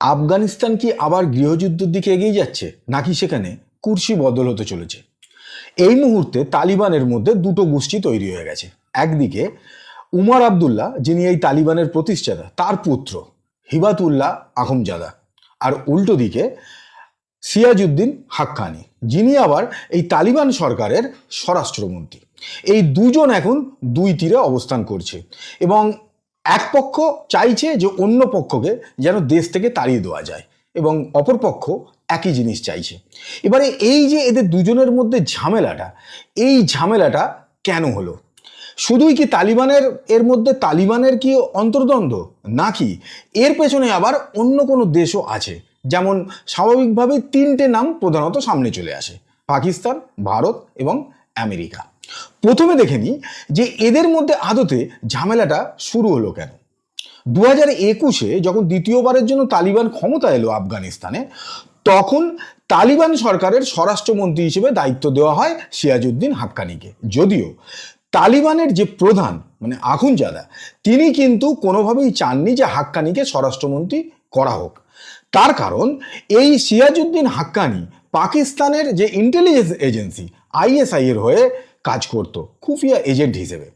আফগানিস্তান কি আবার গৃহযুদ্ধের দিকে এগিয়ে যাচ্ছে? নাকি সেখানে কুর্সি বদল হতে চলেছে? এই মুহূর্তে তালিবানের মধ্যে দুটো গোষ্ঠী তৈরি হয়ে গেছে। একদিকে উমর আবদুল্লাহ, যিনি এই তালিবানের প্রতিষ্ঠাতা, তার পুত্র হিবাতুল্লাহ আহমজাদা। আর উল্টো দিকে সিয়াজউদ্দিন হাক্কানি, যিনি আবার এই তালিবান সরকারের স্বরাষ্ট্রমন্ত্রী। এই দুজন এখন দুই তীরে অবস্থান করছে। এবং এক পক্ষ চাইছে যে অন্য পক্ষকে যেন দেশ থেকে তাড়িয়ে দেওয়া যায় এবং অপর পক্ষ একই জিনিস চাইছে। এবারে এই যে এদের দুজনের মধ্যে ঝামেলাটা, এই ঝামেলাটা কেন হলো? শুধুই কি তালিবানের এর মধ্যে তালিবানের কি অন্তর্দ্বন্দ্ব? নাকি এর পেছনে আবার অন্য কোনো দেশও আছে? যেমন স্বাভাবিকভাবে তিনটে নাম প্রধানত সামনে চলে আসে, পাকিস্তান, ভারত এবং আমেরিকা। প্রথমে দেখে নিই যে এদের মধ্যে আদতে ঝামেলাটা শুরু হলো কেন? দু হাজার একুশে যখন দ্বিতীয়বারের জন্য তালিবান ক্ষমতা এলো আফগানিস্তানে, তখন তালিবান সরকারের স্বরাষ্ট্রমন্ত্রী হিসেবে দায়িত্ব দেওয়া হয় সিয়াজউদ্দিন হাক্কানিকে। যদিও তালিবানের যে প্রধান মানে আখুনজাদা তিনি কিন্তু কোনোভাবেই চাননি যে হাক্কানিকে স্বরাষ্ট্রমন্ত্রী করা হোক। তার কারণ, এই সিয়াজউদ্দিন হাক্কানি পাকিস্তানের যে ইন্টেলিজেন্স এজেন্সি আইএসআই এর হয়ে কাজ করত, খুফিয়া এজেন্ট হিসেবে।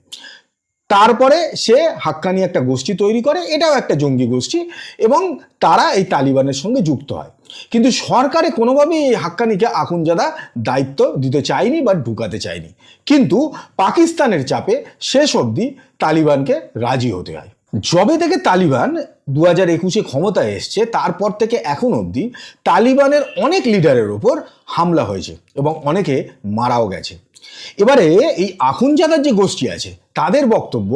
তারপরে সে হাক্কানি একটা গোষ্ঠী তৈরি করে, এটাও একটা জঙ্গি গোষ্ঠী এবং তারা এই তালিবানের সঙ্গে যুক্ত হয়। কিন্তু সরকারে কোনোভাবেই এই হাক্কানিকে আখুনজাদা দায়িত্ব দিতে চায়নি বা ঢুকাতে চায়নি। কিন্তু পাকিস্তানের চাপে শেষ অবধি তালিবানকে রাজি হতে হয়। যবে থেকে তালিবান দু হাজার একুশে ক্ষমতায় এসছে, তারপর থেকে এখন অবধি তালিবানের অনেক লিডারের ওপর হামলা হয়েছে এবং অনেকে মারাও গেছে। এবারে এই আখুনজাদার যে গোষ্ঠী আছে, তাদের বক্তব্য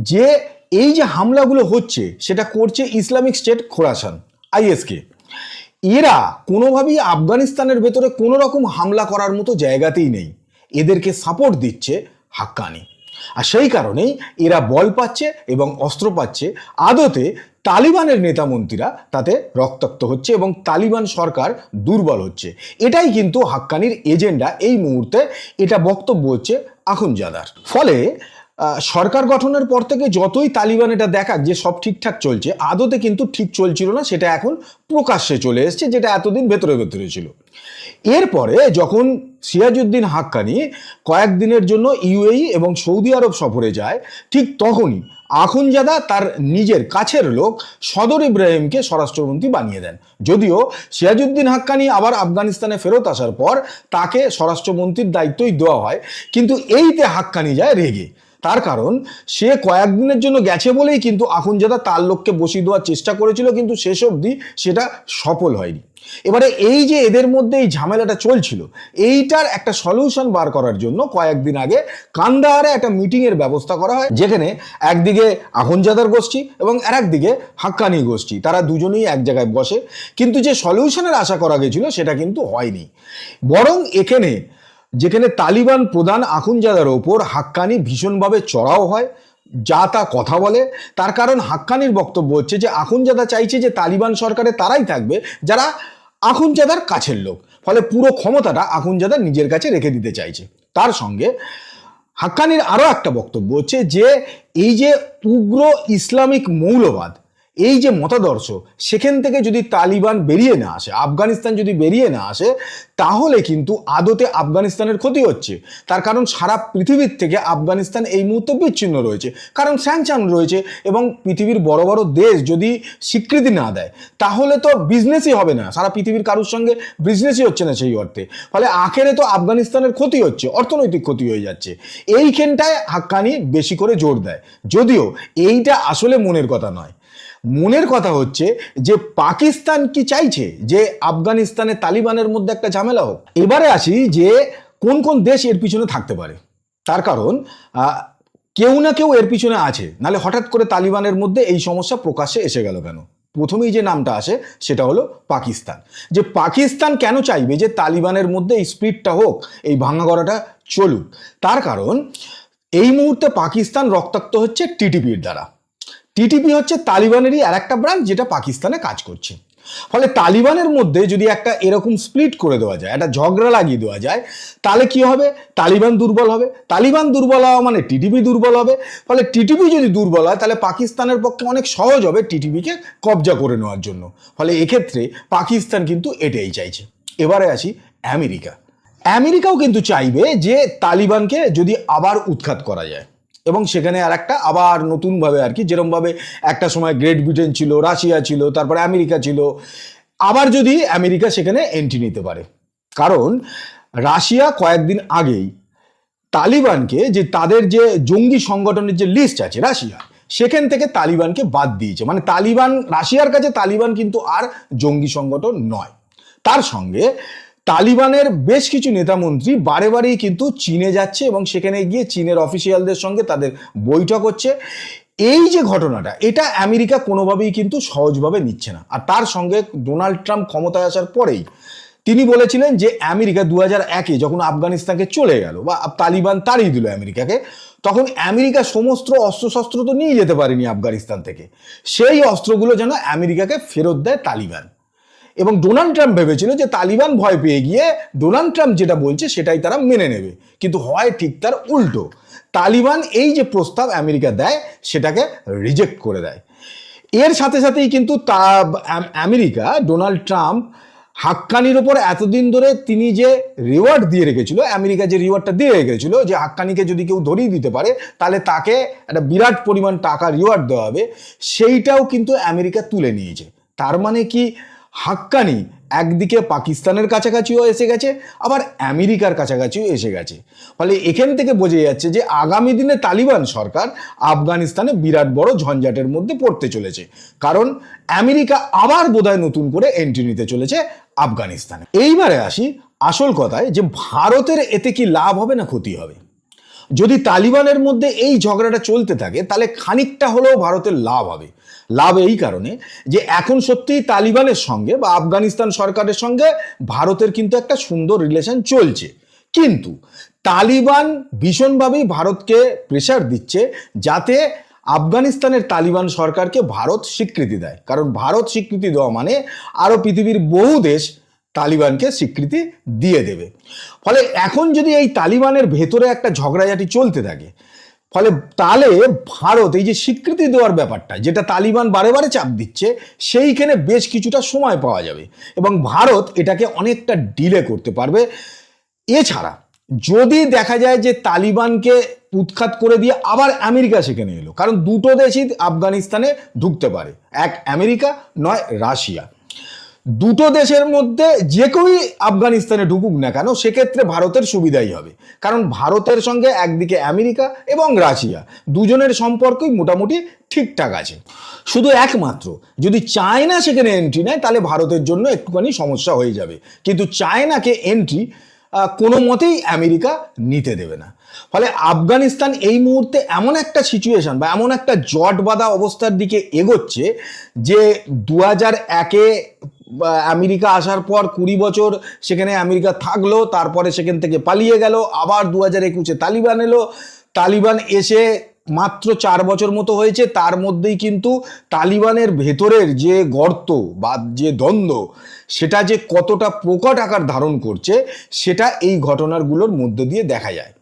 যে এই যে হামলাগুলো হচ্ছে, সেটা করছে ইসলামিক স্টেট খোরাসান আইএসকে এরা কোনোভাবেই আফগানিস্তানের ভেতরে কোনো রকম হামলা করার মতো জায়গাতেই নেই। এদেরকে সাপোর্ট দিচ্ছে হাক্কানি। আর সেই কারণেই এরা বল পাচ্ছে এবং অস্ত্র পাচ্ছে। আদতে তালিবানের নেতামন্ত্রীরা তাতে রক্তাক্ত হচ্ছে এবং তালিবান সরকার দুর্বল হচ্ছে। এটাই কিন্তু হাক্কানির এজেন্ডা এই মুহূর্তে। এটা বক্তব্য হচ্ছে আখুনজাদার ফলে সরকার গঠনের পর থেকে যতই তালিবান এটা দেখাক যে সব ঠিকঠাক চলছে, আদতে কিন্তু ঠিক চলছিল না, সেটা এখন প্রকাশ্যে চলে এসছে, যেটা এতদিন ভেতরে ভেতরে ছিল। এরপরে যখন সিয়াজউদ্দিন হাক্কানি কয়েকদিনের জন্য ইউএই এবং সৌদি আরব সফরে যায়, ঠিক তখনই আখুনজাদা তার নিজের কাছের লোক সদর ইব্রাহিমকে স্বরাষ্ট্রমন্ত্রী বানিয়ে দেন। যদিও সিয়াজুদ্দিন হাক্কানি আবার আফগানিস্তানে ফেরত আসার পর তাকে স্বরাষ্ট্রমন্ত্রীর দায়িত্বই দেওয়া হয়, কিন্তু এইতে হাক্কানি যায় রেগে। তার কারণ, সে কয়েকদিনের জন্য গেছে বলেই কিন্তু আখুনজাদা তার লোককে বসিয়ে দেওয়ার চেষ্টা করেছিল, কিন্তু শেষ অবধি সেটা সফল হয়নি। এবারে এই যে এদের মধ্যে এই ঝামেলাটা চলছিল, এইটার একটা সলিউশন বার করার জন্য কয়েকদিন আগে কান্দাহারে একটা মিটিংয়ের ব্যবস্থা করা হয়, যেখানে একদিকে আখুনজাদার গোষ্ঠী এবং আর একদিকে হাক্কানি গোষ্ঠী। তারা দুজনেই এক জায়গায় বসে। কিন্তু যে সলিউশনের আশা করা গেছিল, সেটা কিন্তু হয়নি। বরং এখানে যেখানে তালিবান প্রধান আখুনজাদার ওপর হাক্কানি ভীষণভাবে চড়াও হয়, যা তা কথা বলে। তার কারণ হাক্কানির বক্তব্য হচ্ছে যে, আখুনজাদা চাইছে যে তালিবান সরকারে তারাই থাকবে, যারা আখুনজাদার কাছের লোক। ফলে পুরো ক্ষমতাটা আখুনজাদা নিজের কাছে রেখে দিতে চাইছে। তার সঙ্গে হাক্কানির আরও একটা বক্তব্য হচ্ছে যে, এই যে উগ্র ইসলামিক মৌলবাদ এই যে মতাদর্শ, সেখান থেকে যদি তালিবান বেরিয়ে না আসে, আফগানিস্তান যদি বেরিয়ে না আসে, তাহলে কিন্তু আদতে আফগানিস্তানের ক্ষতি হচ্ছে। তার কারণ সারা পৃথিবীর থেকে আফগানিস্তান এই মুহূর্তে বিচ্ছিন্ন রয়েছে। কারণ স্যাংশন রয়েছে এবং পৃথিবীর বড় বড় দেশ যদি স্বীকৃতি না দেয়, তাহলে তো বিজনেসই হবে না। সারা পৃথিবীর কারোর সঙ্গে বিজনেসই হচ্ছে না সেই অর্থে। ফলে আখেরে তো আফগানিস্তানের ক্ষতি হচ্ছে, অর্থনৈতিক ক্ষতি হয়ে যাচ্ছে। এইখানটায় হাক্কানি বেশি করে জোর দেয়। যদিও এইটা আসলে মনের কথা নয়। মনের কথা হচ্ছে যে পাকিস্তান কি চাইছে যে আফগানিস্তানে তালিবানের মধ্যে একটা ঝামেলা হোক? এবারে আসি যে কোন কোন দেশ এর পিছনে থাকতে পারে। তার কারণ কেউ না কেউ এর পিছনে আছে। নালে হঠাৎ করে তালিবানের মধ্যে এই সমস্যা প্রকাশ্যে এসে গেল কেন? প্রথমেই যে নামটা আসে সেটা হলো পাকিস্তান। যে পাকিস্তান কেন চাইবে যে তালিবানের মধ্যে এই স্পিডটা হোক, এই ভাঙা গড়াটা চলুক? তার কারণ, এই মুহূর্তে পাকিস্তান রক্তাক্ত হচ্ছে টিটিপির দ্বারা। টিটিপি হচ্ছে তালিবানেরই আর একটা ব্রাঞ্চ যেটা পাকিস্তানে কাজ করছে। ফলে তালিবানের মধ্যে যদি একটা এরকম স্প্লিট করে দেওয়া যায়, একটা ঝগড়া লাগিয়ে দেওয়া যায়, তাহলে কি হবে? তালিবান দুর্বল হবে। তালিবান দুর্বল হওয়া মানে টিটিপি দুর্বল হবে। ফলে টিটিপি যদি দুর্বল হয়, তাহলে পাকিস্তানের পক্ষে অনেক সহজ হবে টিটিপিকে কবজা করে নেওয়ার জন্য। ফলে এক্ষেত্রে পাকিস্তান কিন্তু এটাই চাইছে। এবারে আসি আমেরিকা। আমেরিকাও কিন্তু চাইবে যে তালিবানকে যদি আবার উৎখাত করা যায়। এবং সেখানে আর একটা আবার নতুনভাবে আর কি, যেরমভাবে একটা সময় গ্রেট ব্রিটেন ছিল রাশিয়া ছিল, তারপরে আমেরিকা ছিল। আবার যদি আমেরিকা সেখানে এন্ট্রি নিতে পারে। কারণ রাশিয়া কয়েকদিন আগেই তালিবানকে যে তাদের যে জঙ্গি সংগঠনের যে লিস্ট আছে রাশিয়া সেখান থেকে তালিবানকে বাদ দিয়েছে। মানে তালিবান রাশিয়ার কাছে তালিবান কিন্তু আর জঙ্গি সংগঠন নয়। তার সঙ্গে তালিবানের বেশ কিছু নেতামন্ত্রী বারে বারেই কিন্তু চীনে যাচ্ছে এবং সেখানে গিয়ে চীনের অফিসিয়ালদের সঙ্গে তাদের বৈঠক হচ্ছে। এই যে ঘটনাটা, এটা আমেরিকা কোনোভাবেই কিন্তু সহজভাবে নিচ্ছে না। আর তার সঙ্গে ডোনাল্ড ট্রাম্প ক্ষমতায় আসার পরেই তিনি বলেছিলেন যে আমেরিকা দু হাজার একে যখন আফগানিস্তানকে চলে গেল বা তালিবান তাড়িয়ে দিল আমেরিকাকে, তখন আমেরিকা সমস্ত অস্ত্রশস্ত্র তো নিয়ে যেতে পারেনি আফগানিস্তান থেকে। সেই অস্ত্রগুলো যেন আমেরিকাকে ফেরত দেয় তালিবান। এবং ডোনাল্ড ট্রাম্প ভেবেছিল যে তালিবান ভয় পেয়ে গিয়ে ডোনাল্ড ট্রাম্প যেটা বলছে সেটাই তারা মেনে নেবে। কিন্তু হয় ঠিক তার উল্টো। তালিবান এই যে প্রস্তাব আমেরিকা দেয়, সেটাকে রিজেক্ট করে দেয়। এর সাথে সাথেই কিন্তু তা আমেরিকা ডোনাল্ড ট্রাম্প হাক্কানির ওপর এতদিন ধরে তিনি যে রিওয়ার্ড দিয়ে রেখেছিল, আমেরিকা যে রিওয়ার্ডটা দিয়ে রেখেছিল যে হাক্কানিকে যদি কেউ ধরিয়ে দিতে পারে, তাহলে তাকে একটা বিরাট পরিমাণ টাকা রিওয়ার্ড দেওয়া হবে, সেইটাও কিন্তু আমেরিকা তুলে নিয়েছে। তার মানে কি হাক্কানি একদিকে পাকিস্তানের কাছাকাছিও এসে গেছে, আবার আমেরিকার কাছাকাছিও এসে গেছে। ফলে এখান থেকে বোঝা যাচ্ছে যে আগামী দিনে তালিবান সরকার আফগানিস্তানে বিরাট বড় ঝঞ্ঝাটের মধ্যে পড়তে চলেছে। কারণ আমেরিকা আবার বোধহয় নতুন করে এন্ট্রি নিতে চলেছে আফগানিস্তানে। এইবারে আসি আসল কথায় যে ভারতের এতে কি লাভ হবে না ক্ষতি হবে? যদি তালিবানের মধ্যে এই ঝগড়াটা চলতে থাকে, তাহলে খানিকটা হলেও ভারতের লাভ হবে। লাভ এই কারণে যে এখন সত্যিই তালিবানের সঙ্গে বা আফগানিস্তান সরকারের সঙ্গে ভারতের কিন্তু একটা সুন্দর রিলেশন চলছে। কিন্তু তালিবান ভীষণভাবেই ভারতকে প্রেশার দিচ্ছে যাতে আফগানিস্তানের তালিবান সরকারকে ভারত স্বীকৃতি দেয়। কারণ ভারত স্বীকৃতি দেওয়া মানে আরও পৃথিবীর বহু দেশ তালিবানকে স্বীকৃতি দিয়ে দেবে। ফলে এখন যদি এই তালিবানের ভেতরে একটা ঝগড়াঝাটি চলতে থাকে ফলে তাহলে ভারত, এই যে স্বীকৃতি দেওয়ার ব্যাপারটা, যেটা তালিবান বারে বারে চাপ দিচ্ছে, সেইখানে বেশ কিছুটা সময় পাওয়া যাবে এবং ভারত এটাকে অনেকটা ডিলে করতে পারবে। এছাড়া, যদি দেখা যায় যে তালিবানকে উৎখাত করে দিয়ে আবার আমেরিকা সেখানে এলো, কারণ দুটো দেশই আফগানিস্তানে ঢুকতে পারে, এক আমেরিকা, নয় রাশিয়া। দুটো দেশের মধ্যে যে কেউই আফগানিস্তানে ঢুকুক না কেন, সেক্ষেত্রে ভারতের সুবিধাই হবে। কারণ ভারতের সঙ্গে একদিকে আমেরিকা এবং রাশিয়া, দুজনের সম্পর্কই মোটামুটি ঠিকঠাক আছে। শুধু একমাত্র, যদি চায়না সেখানে এন্ট্রি নেয়, তাহলে ভারতের জন্য একটুখানি সমস্যা হয়ে যাবে। কিন্তু চায়নাকে এন্ট্রি কোনো মতেই আমেরিকা নিতে দেবে না। ফলে আফগানিস্তান এই মুহূর্তে এমন একটা সিচুয়েশন বা এমন একটা জট বাঁধা অবস্থার দিকে এগোচ্ছে যে দু হাজার একে আমেরিকা আসার পর কুড়ি বছর সেখানে আমেরিকা থাকল, তারপরে সেখান থেকে পালিয়ে গেল, আবার দু হাজার একুশে তালিবান এলো। তালিবান এসে মাত্র চার বছর মতো হয়েছে, তার মধ্যেই কিন্তু তালিবানের ভেতরের যে গর্ত বা যে দ্বন্দ্ব, সেটা যে কতটা প্রকট আকার ধারণ করছে, সেটা এই ঘটনাগুলোর মধ্য দিয়ে দেখা যায়।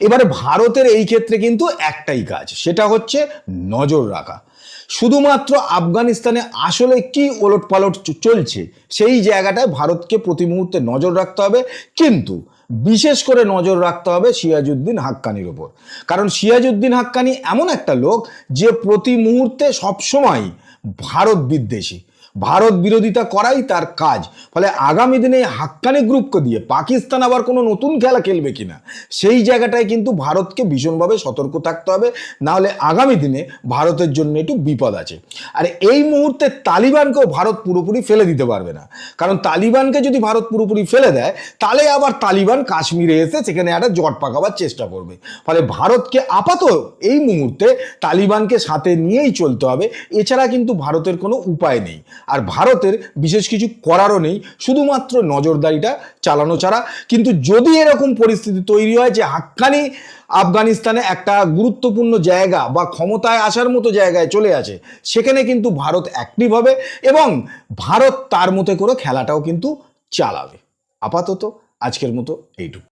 এবারে ভারতের এই ক্ষেত্রে কিন্তু একটাই কাজ, সেটা হচ্ছে নজর রাখা। শুধুমাত্র আফগানিস্তানে আসলে কি ওলট পালট চলছে? সেই জায়গাটায় ভারতকে প্রতি মুহূর্তে নজর রাখতে হবে। কিন্তু বিশেষ করে নজর রাখতে হবে সিয়াজুদ্দিন হাক্কানির ওপর। কারণ সিয়াজুদ্দিন হাক্কানি এমন একটা লোক যে প্রতি মুহূর্তে সবসময় ভারত বিদ্বেষী। ভারত বিরোধিতা করাই তার কাজ। ফলে আগামী দিনে হাক্কানি গ্রুপকে দিয়ে পাকিস্তান আবার কোনো নতুন খেলা খেলবে কিনা, সেই জায়গাটায় কিন্তু ভারতকে ভীষণভাবে সতর্ক থাকতে হবে। নাহলে আগামী দিনে ভারতের জন্য একটু বিপদ আছে। আর এই মুহূর্তে তালিবানকেও ভারত পুরোপুরি ফেলে দিতে পারবে না। কারণ তালিবানকে যদি ভারত পুরোপুরি ফেলে দেয়, তাহলে আবার তালিবান কাশ্মীরে এসে সেখানে একটা জট পাকাবার চেষ্টা করবে। ফলে ভারতকে আপাতত এই মুহূর্তে তালিবানকে সাথে নিয়েই চলতে হবে। এছাড়া কিন্তু ভারতের কোনো উপায় নেই। আর ভারতের বিশেষ কিছু করারও নেই, শুধুমাত্র নজরদারিটা চালানো ছাড়া। কিন্তু যদি এরকম পরিস্থিতি তৈরি হয় যে হাক্কানি আফগানিস্তানে একটা গুরুত্বপূর্ণ জায়গা বা ক্ষমতায় আসার মতো জায়গায় চলে আছে সেখানে কিন্তু ভারত অ্যাক্টিভ হবে এবং ভারত তার মতে করে খেলাটাও কিন্তু চালাবে। আপাতত আজকের মতো এইটুকু।